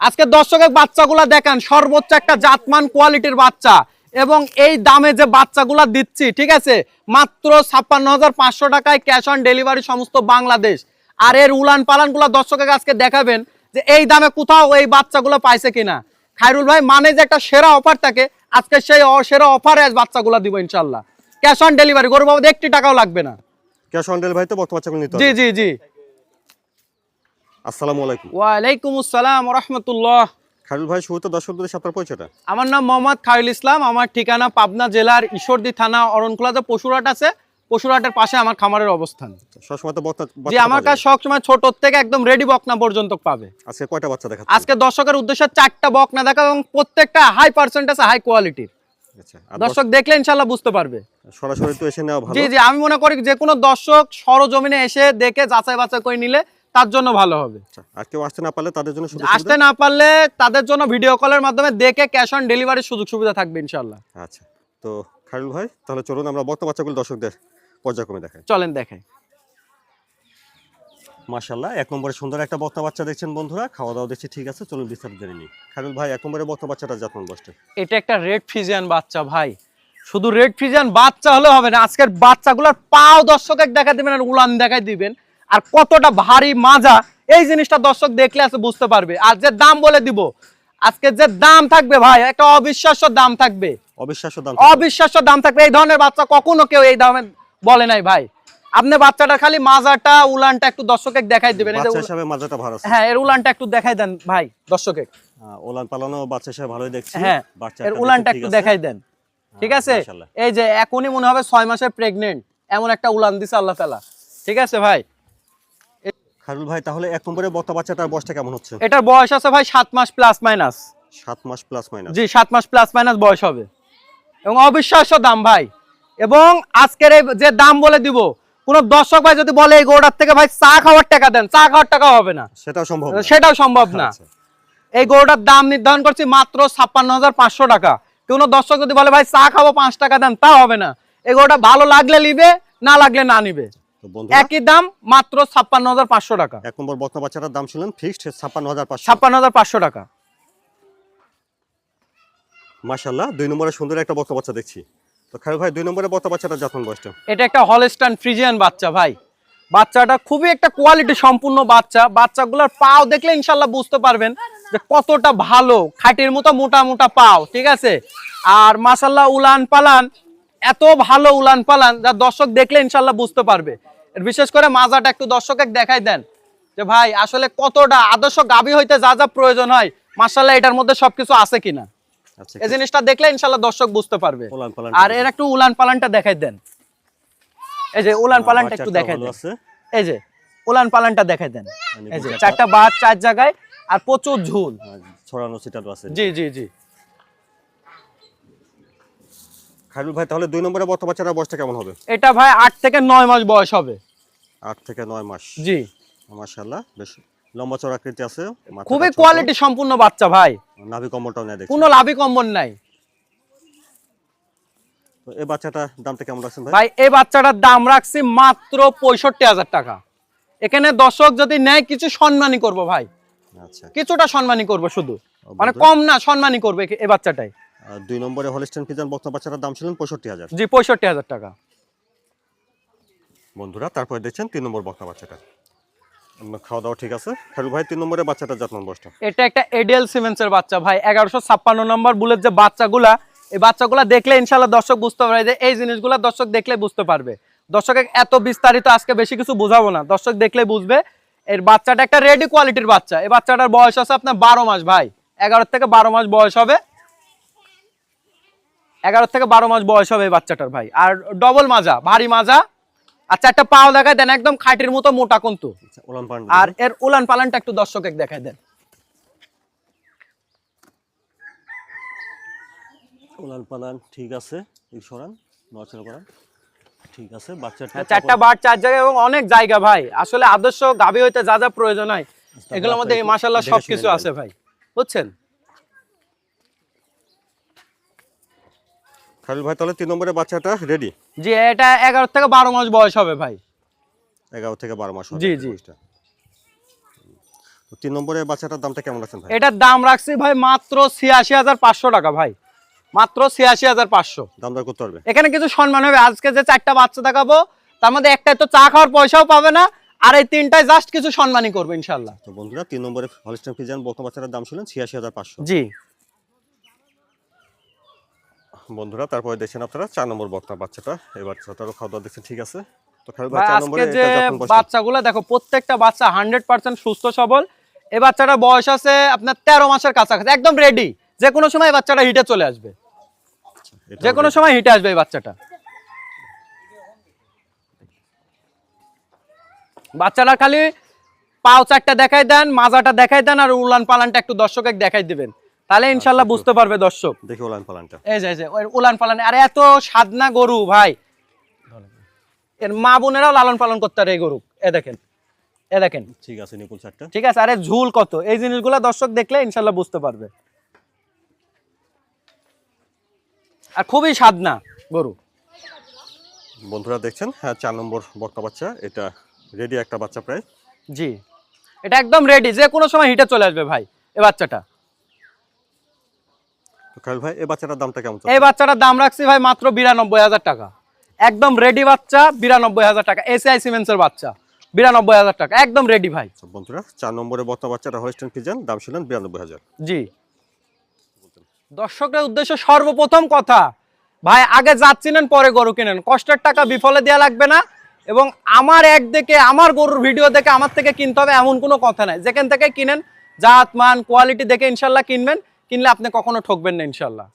আজকে দর্শকের বাচ্চাগুলা দেখেন সর্বোচ্চ একটা জাতমান কোয়ালিটির বাচ্চা এবং এই দামে যে বাচ্চাগুলা দিচ্ছি ঠিক আছে? মাত্র ছাপ্পান্ন হাজার পাঁচশো টাকায় ক্যাশ অন ডেলিভারি সমস্ত বাংলাদেশ। আর এর উলান পালানগুলা দর্শকের আজকে দেখাবেন যে এই দামে কোথাও এই বাচ্চাগুলো পাইছে কিনা। খাইরুল ভাই মানে যে একটা সেরা অফার থাকে আজকে সেই সেরা অফারে আজ বাচ্চাগুলা দিব ইনশাল্লাহ ক্যাশ অন ডেলিভারি গরু বাবু একটি টাকাও লাগবে না। ক্যাশ অন ডেলিভারি তো বর্তমান জি জি জি। আসসালামু আলাইকুম। ওয়ালাইকুম আসসালাম রহমতুল্লাহ খালিল ভাই শুরুতে দর্শকদের আপনার পরিচয়টা। আমার নাম মোহাম্মদ খায়রুল ইসলাম আমার ঠিকানা পাবনা জেলার ঈশ্বরদী থানা যে আছে। পাশে আমার খামারের অবস্থান। সবসময় তো বক্তা আমার কাছে সবসময় ছোট থেকে একদম রেডি বকনা পর্যন্ত পাবে। আজকে কয়টা বাচ্চা দেখা আজকে দর্শকের উদ্দেশ্যে চারটা বকনা দেখা এবং প্রত্যেকটা হাই পার্সেন্টেজ হাই কোয়ালিটির দর্শক দেখলে ইনশাল্লাহ বুঝতে পারবে। সরাসরি তো এসে নেওয়া ভালো। জি জি আমি মনে করি যে কোনো দর্শক সরজমিনে এসে দেখে যাচাই বাছাই করে নিলে তার জন্য ভালো হবে। আচ্ছা, আর কেউ আসতে না পারলে তাদের জন্য আসতে না পারলে তাদের জন্য ভিডিও কলের মাধ্যমে দেখে ক্যাশ অন ডেলিভারির সুযোগ সুবিধা থাকবে ইনশাল্লাহ আচ্ছা তো খালিল ভাই তাহলে চলুন আমরা বর্তমান বাচ্চাগুলো দর্শকদের পর্যায়ক্রমে দেখাই। চলেন দেখাই। মাশাল্লাহ এক নম্বরে সুন্দর একটা বক্তা বাচ্চা দেখছেন বন্ধুরা খাওয়া দাওয়া দেখছি ঠিক আছে চলুন বিস্তারিত জেনে নিই। খালিল ভাই এক নম্বরে বক্তা বাচ্চাটা যত্ন বসছে এটা একটা রেড ফিজিয়ান বাচ্চা ভাই। শুধু রেড ফিজিয়ান বাচ্চা হলে হবে না আজকের বাচ্চাগুলোর পাও দর্শকের দেখা দিবেন আর উলান দেখাই দিবেন। আর কতটা ভারী মাজা এই জিনিসটা দর্শক দেখলে আছে বুঝতে পারবে। আর যে দাম বলে দিব আজকে যে দাম থাকবে ভাই একটা অবিশ্বাস্য দাম থাকবে। অবিশ্বাস্য দাম অবিশ্বাস্য দাম থাকবে। এই ধরনের বাচ্চা কখনো কেউ এই দামে বলে নাই ভাই। আপনি বাচ্চাটা খালি মাজাটা উলানটা একটু দর্শকের দেখাই দিবেন। বাচ্চা উলান- হিসাবে মাজাটা ভালো আছে। হ্যাঁ এর উলানটা একটু দেখাই দেন ভাই দর্শকের আহ, ওলান পালানো বাচ্চা হিসাবে ভালোই দেখছি। হ্যাঁ বাচ্চা এর উলানটা একটু দেখাই দেন। ঠিক আছে? এই যে এখনই মনে হবে ছয় মাসের প্রেগনেন্ট এমন একটা উলান দিছে আল্লাহ তালা ঠিক আছে ভাই? খালিল ভাই তাহলে এক নম্বরে বক্তা বাচ্চাটার বয়সটা কেমন হচ্ছে? এটার বয়স আছে ভাই সাত মাস প্লাস মাইনাস সাত মাস প্লাস মাইনাস জি সাত মাস প্লাস মাইনাস বয়স হবে। এবং অবিশ্বাস্য দাম ভাই। এবং আজকের এই যে দাম বলে দিব কোন দর্শক ভাই যদি বলে এই গৌড়ার থেকে ভাই চা খাওয়ার টাকা দেন চা খাওয়ার টাকা হবে না। সেটাও সম্ভব না। সেটাও সম্ভব না। আচ্ছা। এই গরুটার দাম নির্ধারণ করছি মাত্র ছাপ্পান্ন হাজার পাঁচশো টাকা। কোনো দর্শক যদি বলে ভাই চা খাব পাঁচ টাকা দেন তা হবে না। এই গরুটা ভালো লাগলে নিবে না লাগলে না নিবে। একই দাম মাত্র ছাপ্পান্ন হাজার পাঁচশো টাকা। এক নম্বর বক্তা বাচ্চাটার দাম শুনলেন ফিক্সড ছাপ্পান্ন হাজার পাঁচশো। ছাপ্পান্ন হাজার পাঁচশো টাকা। মাশাল্লাহ দুই নম্বরে সুন্দর একটা বক্তা বাচ্চা দেখছি। তো খালিল ভাই দুই নম্বরে বক্তা বাচ্চাটা যত্ন বয়সটা? এটা একটা হলস্টান ফ্রিজিয়ান বাচ্চা ভাই। বাচ্চাটা খুবই একটা কোয়ালিটি সম্পূর্ণ বাচ্চা। বাচ্চাগুলোর পাও দেখলে ইনশাল্লাহ বুঝতে পারবেন যে কতটা ভালো খাটির মতো মোটা মোটা পাও ঠিক আছে? আর মাসাল্লাহ উলান পালান এত ভালো উলান পালান যা দর্শক দেখলে ইনশাল্লাহ বুঝতে পারবে। বিশেষ করে মাজাটা একটু দর্শকে দেখাই দেন। যে ভাই আসলে কতটা আদর্শ গাভী হইতে যা যা প্রয়োজন হয় মাসাল্লাহ এটার মধ্যে সবকিছু আছে কিনা। আচ্ছা এই জিনিসটা দেখলে ইনশাল্লাহ দর্শক বুঝতে পারবে। আর এর একটু উলান পালানটা দেখাই দেন। এই যে উলান পালানটা একটু দেখাই দেন। এই যে উলান পালানটা দেখাই দেন। এই যে চারটা- বাদ চার জায়গায় আর প্রচুর ঝুল। আর ছড়ানো সিটারও আছে। জি জি জি। খালিল ভাই তাহলে দুই নম্বরে বক্তা বাচ্চাটার বয়সটা কেমন হবে? এটা ভাই আট থেকে নয় মাস বয়স হবে। আট থেকে নয় মাস। জি। মাশাল্লাহ বেশ লম্বা চড়া আকৃতি আছে খুবই কোয়ালিটি সম্পূর্ণ বাচ্চা ভাই। নাভি কম্বলটাও নেয় দেখছি। কোনো লাভই কম্বন নাই। তো এই বাচ্চাটা দামটা কেমন রাখছেন ভাই? ভাই এই বাচ্চাটার দাম রাখছি মাত্র পঁয়ষট্টি হাজার টাকা। এখানে দর্শক যদি নেয় কিছু সম্মানই করব ভাই। আচ্ছা। কিছুটা সম্মানই করব শুধু। মানে কম না সম্মানই করবে এই বাচ্চাটাই দুই নম্বরে হলিস্টেন ফিজান বক্তা বাচ্চাটার দাম ছিলেন পঁয়ষট্টি হাজার। জি পঁয়ষট্টি হাজার টাকা। বন্ধুরা তারপরে দেখছেন তিন নম্বর বক্তা বাচ্চাটা। খাওয়া দাওয়া ঠিক আছে। ভাই তিন নম্বরে বাচ্চাটা এটা একটা এডিএল সিমেন্সের বাচ্চা ভাই এগারোশো ছাপ্পান্ন নম্বর বুলের যে বাচ্চাগুলা এই বাচ্চাগুলা দেখলে ইনশাল্লাহ দর্শক বুঝতে পারবে যে এই জিনিসগুলা দর্শক দেখলে বুঝতে পারবে। দর্শকের এত বিস্তারিত আজকে বেশি কিছু বোঝাবো না। দর্শক দেখলে বুঝবে এর বাচ্চাটা একটা রেডি কোয়ালিটির বাচ্চা। এই বাচ্চাটার বয়স আছে আপনার বারো মাস ভাই। এগারো থেকে বারো মাস বয়স হবে। এগারো থেকে বারো মাস বয়স হবে এই বাচ্চাটার ভাই। আর ডবল মাজা ভারী মাজা। আর চারটা পাও দেখায় দেন একদম খাটির মতো মোটা কিন্তু। আচ্ছা, আর এর উলান পালানটা একটু দর্শকের দেখায় দেন। ওলান পালান ঠিক আছে। সরান নড়াচড়া করান। ঠিক আছে বাচ্চাটা হ্যাঁ, চারটা বার চার জায়গায় এবং অনেক জায়গা ভাই। আসলে আদর্শ গাভী হইতে যা যা প্রয়োজন হয় এগুলোর মধ্যে একটু মাসাল্লাহ সবকিছু আছে ভাই। বুঝছেন? খালিল ভাই তাহলে তিন নম্বরে বাচ্চাটা রেডি জি এটা এগারো থেকে বারো মাস বয়স হবে ভাই। এগারো থেকে বারো মাস জি, জি। তিন নম্বরে বাচ্চাটার দামটা কেমন রাখছেন ভাই? এটার দাম রাখছি ভাই মাত্র ছিয়াশি হাজার পাঁচশো টাকা ভাই। মাত্র ছিয়াশি হাজার পাঁচশো। দাম দর করতে পারবে? এখানে কিছু সম্মান হবে। আজকে যে চারটা বাচ্চা দেখাবো তার মধ্যে একটাই তো চা খাওয়ার পয়সাও পাবে না আর এই তিনটায় জাস্ট কিছু সম্মানই করবে ইনশাল্লাহ তো বন্ধুরা তিন নম্বরে হলিস্টান ফিজিয়ান বকনা বাচ্চাটার দাম শুনলেন ছিয়াশি হাজার পাঁচশো। জি। বন্ধুরা তারপরে দেখছেন আপনারা চার নম্বর বকনা বাচ্চাটা। এই বাচ্চাটারও খাওয়া দাওয়া দেখছেন ঠিক আছে? তো খালি আজকে যে বাচ্চাগুলো দেখো প্রত্যেকটা বাচ্চা হান্ড্রেড পার্সেন্ট সুস্থ সবল। এই বাচ্চাটার বয়স আছে আপনার তেরো মাসের কাছাকাছি একদম রেডি যে কোনো সময় বাচ্চাটা হিটে চলে আসবে। এটা যে কোনো সময় হিটে আসবে এই বাচ্চাটা। বাচ্চাটা খালি পাও চারটা দেখাই দেন মাজাটা দেখাই দেন আর উলান পালানটা একটু দর্শকে দেখাই দিবেন। তাহলে ইনশাল্লাহ আচ্ছা, বুঝতে পারবে দর্শক। দেখি ওলান পালানটা। এই যে এই যে ওই উলান পালান আর এত সাদনা গরু ভাই। এর মা বোনেরাও লালন পালন করতে পারে এই গরু। এ দেখেন এ দেখেন। ঠিক আছে নিপুল চারটা ঠিক আছে আরে ঝুল কত। এই জিনিসগুলো দর্শক দেখলে ইনশাল্লাহ বুঝতে পারবে। আর খুবই সাদনা গরু। বন্ধুরা দেখছেন? হ্যাঁ চার নম্বর বকনা বাচ্চা। এটা রেডি একটা বাচ্চা প্রায়। জি। এটা একদম রেডি যে কোনো সময় হিটে চলে আসবে ভাই এই বাচ্চাটা। ভাই এই বাচ্চাটার দামটা কেমন এই বাচ্চাটার দাম রাখছি ভাই মাত্র বিরানব্বই হাজার টাকা। একদম রেডি বাচ্চা বিরানব্বই হাজার টাকা। এসিআই সিমেন্সের বাচ্চা বিরানব্বই হাজার টাকা। একদম রেডি ভাই। বন্ধুরা চার নম্বরে বকনা বাচ্চাটা হলিস্টান ফিজিয়ান দাম শুনলেন বিরানব্বই হাজার। জি। দর্শকদের উদ্দেশ্য সর্বপ্রথম কথা ভাই আগে চিনেন পরে গরু কিনেন। কষ্টের টাকা বিফলে দেওয়া লাগবে না এবং আমার এক দেখে আমার গরুর ভিডিও দেখে আমার থেকে কিনতে হবে এমন কোনো কথা নাই। যেখান থেকে কিনেন জাত মান কোয়ালিটি দেখে ইনশাল্লাহ কিনবেন। কিনলে আপনি কখনো ঠকবেন না ইনশাল্লাহ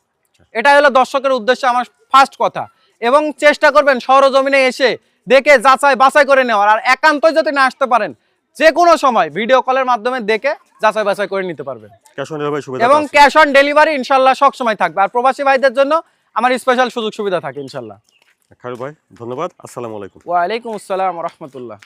এটা হলো দর্শকের উদ্দেশ্য আমার ফার্স্ট কথা। এবং চেষ্টা করবেন সরজমিনে এসে দেখে যাচাই বাছাই করে নেওয়ার। আর একান্তই যদি না আসতে পারেন যে কোনো সময় ভিডিও কলের মাধ্যমে দেখে যাচাই বাছাই করে নিতে পারবেন। এবং ক্যাশ অন ডেলিভারি ইনশাল্লাহ সব সময় থাকবে। আর প্রবাসী ভাইদের জন্য আমার স্পেশাল সুযোগ সুবিধা থাকে ইনশাল্লাহ খালু ভাই ধন্যবাদ। আসসালামু আলাইকুম। ওয়ালাইকুম আসসালাম রহমতুল্লাহ।